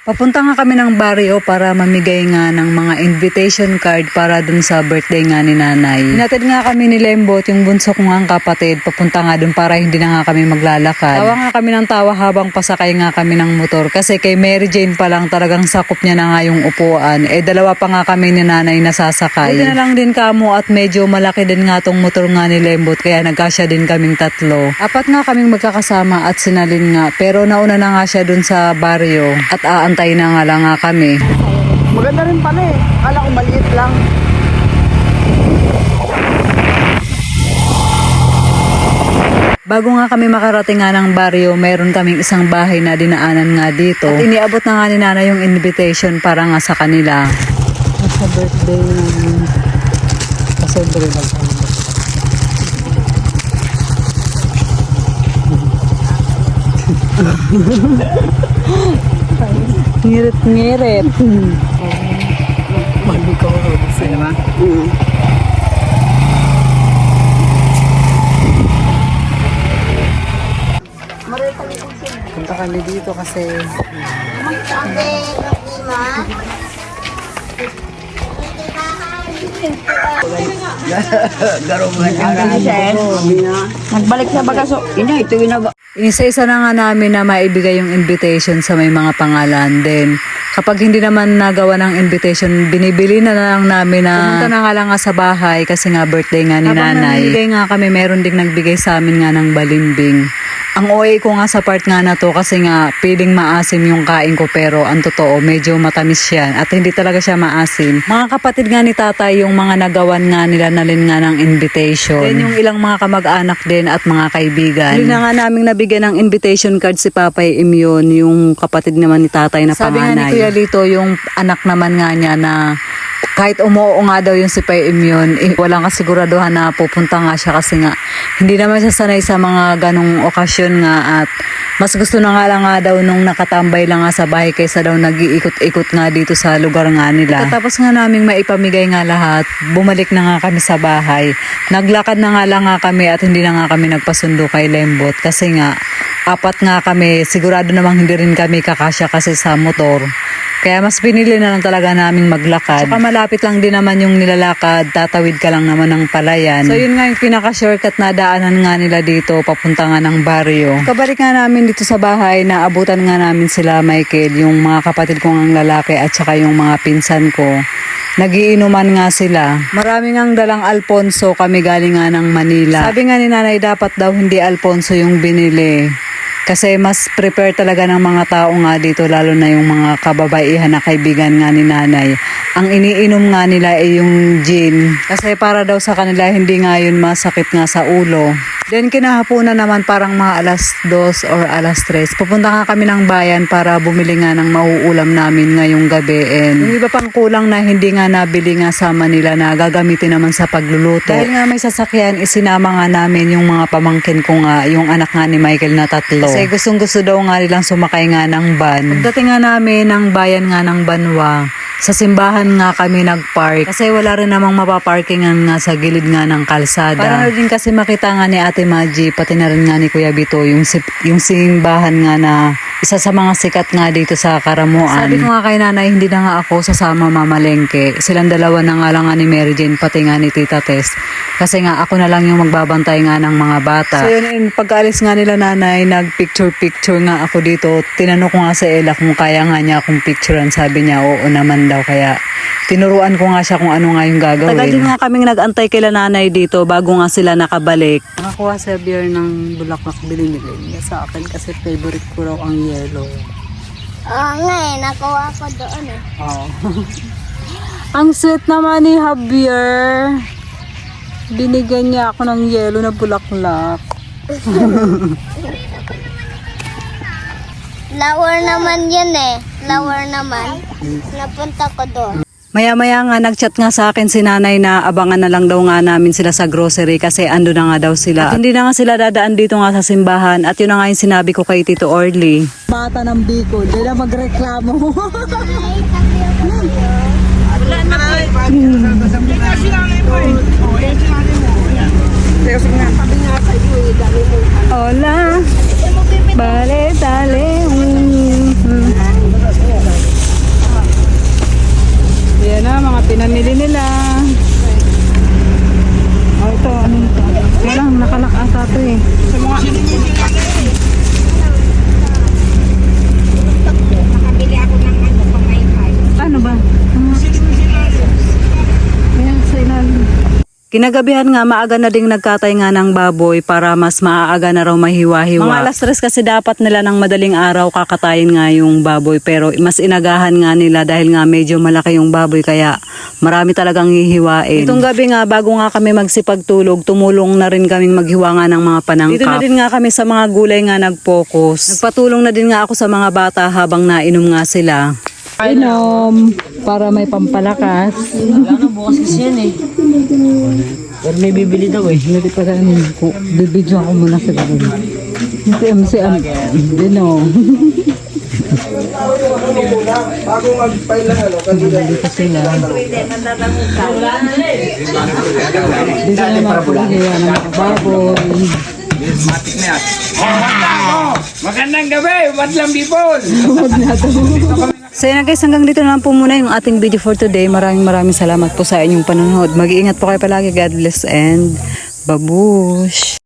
Papunta nga kami ng baryo para mamigay nga ng mga invitation card para dun sa birthday nga ni nanay. Hinatid nga kami ni Lembot, yung bunso ko nga ang kapatid, papunta nga dun para hindi na nga kami maglalakad. Tawa nga kami ng tawa habang pasakay nga kami ng motor kasi kay Mary Jane pa lang talagang sakop niya na nga yung upuan. Eh dalawa pa nga kami ni nanay na sasakay. Buti na lang din kamo at medyo malaki din nga tong motor nga ni Lembot kaya nagkasya din kaming tatlo. Apat nga kaming magkakasama at sinalin nga pero nauna na nga siya dun sa baryo at aantay na nga lang nga kami. Maganda rin pala eh. Kala ko maliit lang. Bago nga kami makarating nga ng baryo, meron kaming isang bahay na dinaanan nga dito. At iniabot na nga ni Nana yung invitation para nga sa kanila. Sa birthday ng kasobre lang kami. Ngirit ngirit. Mali ko. Sa'yo ba? Mm. Punta kami dito kasi Garo mo na Nagbalik sa bagaso. Ina, ito yung nag... Inisa-isa na nga namin na maibigay yung invitation sa may mga pangalan. Then, kapag hindi naman nagawa ng invitation, binibili na lang namin na pumunta na nga lang nga sa bahay kasi nga birthday nga ni Habang nanay. Habang nga kami, meron ding nagbigay sa amin nga ng balimbing. Ang OA ko nga sa part nga na to kasi nga piling maasim yung kain ko pero ang totoo medyo matamis yan at hindi talaga siya maasim. Mga kapatid nga ni tatay yung mga nagawan nga nila nalin nga ng invitation. Then yung ilang mga kamag-anak din at mga kaibigan. Huli na nga naming nabigyan ng invitation card si Papay Imyon, yung kapatid naman ni tatay na Sabi nga panganay. ni Kuya Lito, yung anak naman nga niya na kahit umuo nga daw yung si Immune, eh, walang kasiguraduhan na pupunta nga siya kasi nga hindi naman siya sanay sa mga ganong okasyon nga at mas gusto na nga lang nga daw nung nakatambay lang nga sa bahay kaysa daw nag-iikot-ikot nga dito sa lugar nga nila. Tapos nga naming maipamigay nga lahat, bumalik na nga kami sa bahay. Naglakad na nga lang nga kami at hindi na nga kami nagpasundo kay Lembot kasi nga apat nga kami, sigurado namang hindi rin kami kakasya kasi sa motor. Kaya mas pinili na lang talaga naming maglakad. Saka malapit lang din naman yung nilalakad, tatawid ka lang naman ng palayan. So yun nga yung pinaka-shortcut na daanan nga nila dito, papunta nga ng baryo. Kabalik nga namin dito sa bahay, naabutan nga namin sila Michael, yung mga kapatid kong ang lalaki at saka yung mga pinsan ko. Nagiinuman nga sila. Maraming ang dalang Alfonso kami galing nga ng Manila. Sabi nga ni nanay dapat daw hindi Alfonso yung binili. Kasi mas prepare talaga ng mga tao nga dito, lalo na yung mga kababaihan na kaibigan nga ni nanay. Ang iniinom nga nila ay yung gin. Kasi para daw sa kanila, hindi nga yun masakit nga sa ulo. Then kinahaponan naman parang mga alas 2 or alas 3. Pupunta nga kami ng bayan para bumili nga ng mauulam namin ngayong gabi. And yung iba pang kulang na hindi nga nabili nga sa Manila na gagamitin naman sa pagluluto. Dahil nga may sasakyan, isinama nga namin yung mga pamangkin ko nga, yung anak nga ni Michael na tatlo. Kasi gustong gusto daw nga nilang sumakay nga ng van. Pagdating nga namin ng bayan nga ng Banwa, sa simbahan nga kami nag-park kasi wala rin namang mapaparkingan nga sa gilid nga ng kalsada. Para na din kasi makita nga ni Ate Maji pati na rin nga ni Kuya Bito yung, yung simbahan nga na isa sa mga sikat nga dito sa Karamuan. Sabi ko nga kay nanay, hindi na nga ako sasama mamalengke. Silang dalawa na nga lang nga ni Mary Jane pati nga ni Tita Tess. Kasi nga ako na lang yung magbabantay nga ng mga bata. So yun, yun, pagkaalis nga nila nanay, nag-picture-picture nga ako dito. Tinanong ko nga sa Ella kung kaya nga niya akong picturean. Sabi niya, oo naman daw. Kaya tinuruan ko nga siya kung ano nga yung gagawin. Tagal din nga kaming nag-antay kila nanay dito bago nga sila nakabalik. Nakakuha sa beer ng bulaklak binibili niya sa akin kasi favorite ko raw ang yellow. Oo nga eh, nakuha ko doon eh. Oo. ang sweet naman ni Javier. Binigyan niya ako ng yellow na bulaklak. Flower naman yan eh. Flower naman. Napunta ko doon. Maya-maya nga nagchat nga sa akin si nanay na abangan na lang daw nga namin sila sa grocery kasi ando na nga daw sila. At hindi na nga sila dadaan dito nga sa simbahan at yun na nga yung sinabi ko kay Tito Orly. Bata ng Bicol, di na magreklamo. Kinagabihan nga, maaga na ding nagkatay nga ng baboy para mas maaaga na raw mahiwa-hiwa. Mga alas tres kasi dapat nila ng madaling araw kakatayin nga yung baboy pero mas inagahan nga nila dahil nga medyo malaki yung baboy kaya marami talagang hihiwain. Itong gabi nga, bago nga kami magsipagtulog, tumulong na rin kaming maghiwa nga ng mga panangkap. Dito na din nga kami sa mga gulay nga nag-focus. Nagpatulong na din nga ako sa mga bata habang nainom nga sila. Inom para may pampalakas. Ano, bukas kasi yan eh. Pero may bibili daw eh. Hindi pa rin ko. Bibidyo ako muna sa gawin. Si MCM. Hindi no. Dito sila. Dito na mga ng mga baboy. Magandang gabi, Madlang People! So yun na guys, hanggang dito na lang po muna yung ating video for today. Maraming maraming salamat po sa inyong panonood. Mag-iingat po kayo palagi. God bless and babush!